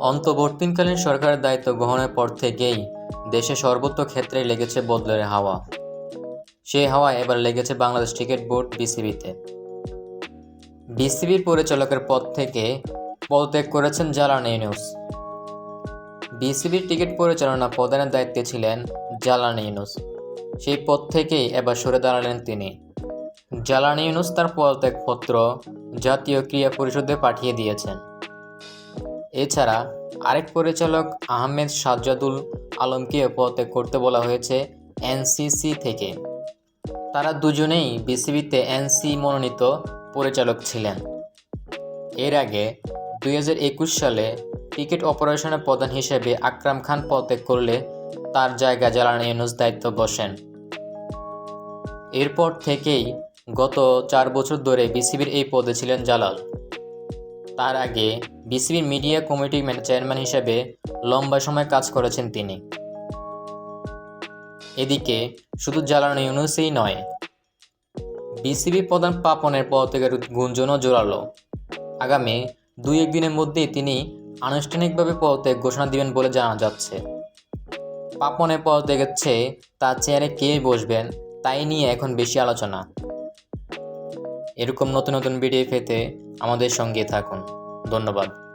অন্তর্বর্তীকালীন সরকারের দায়িত্ব গ্রহণের পর থেকেই দেশে সর্বত্র ক্ষেত্রে লেগেছে বদলের হাওয়া। সেই হাওয়া এবার লেগেছে বাংলাদেশ ক্রিকেট বোর্ড বিসিবিতে। বিসিবির পরিচালকের পদ থেকে পদত্যাগ করেছেন জালান ইউনুস বিসিবির টিকিট পরিচালনা প্রদানের দায়িত্বে ছিলেন জালান ইউনুস সেই পদ থেকেই এবার সরে দাঁড়ালেন তিনি। জালান ইউনুস তার পদত্যাগপত্র জাতীয় ক্রিয়া পরিষদে পাঠিয়ে দিয়েছেন। এছাড়া আরেক পরিচালক আহমেদ সাজ্জাদুল আলমকে পদত্যাগ করতে বলা হয়েছে এনসিসি থেকে। তারা দুজনেই বিসিবিতে এনসি মনোনীত পরিচালক ছিলেন। এর আগে দুই হাজার একুশ সালে ক্রিকেট অপারেশনের প্রধান হিসেবে আকরাম খান পদত্যাগ করলে তার জায়গা জ্বালানি ইউনুস দায়িত্ব বসেন। এরপর থেকেই গত চার বছর ধরে বিসিবির এই পদে ছিলেন জালাল। তার আগে বিসিবির মিডিয়া কমিটি চেয়ারম্যান হিসেবে লম্বা সময় কাজ করেছেন তিনি। এদিকে শুধু জ্বালানি ইউনুসেই নয়, বিসিবি প্রধান পাপনের পদত্যাগের গুঞ্জনও জোরালো। আগামী দুই একদিনের মধ্যেই তিনি আনুষ্ঠানিকভাবে পদত্যাগ ঘোষণা দিবেন বলে জানা যাচ্ছে। পাপনের পদত্যাগের চেয়ে তার চেয়ারে কে বসবেন, তাই নিয়ে এখন বেশি আলোচনা। এরকম নতুন নতুন ভিডিও পেতে আমাদের সঙ্গে থাকুন। ধন্যবাদ।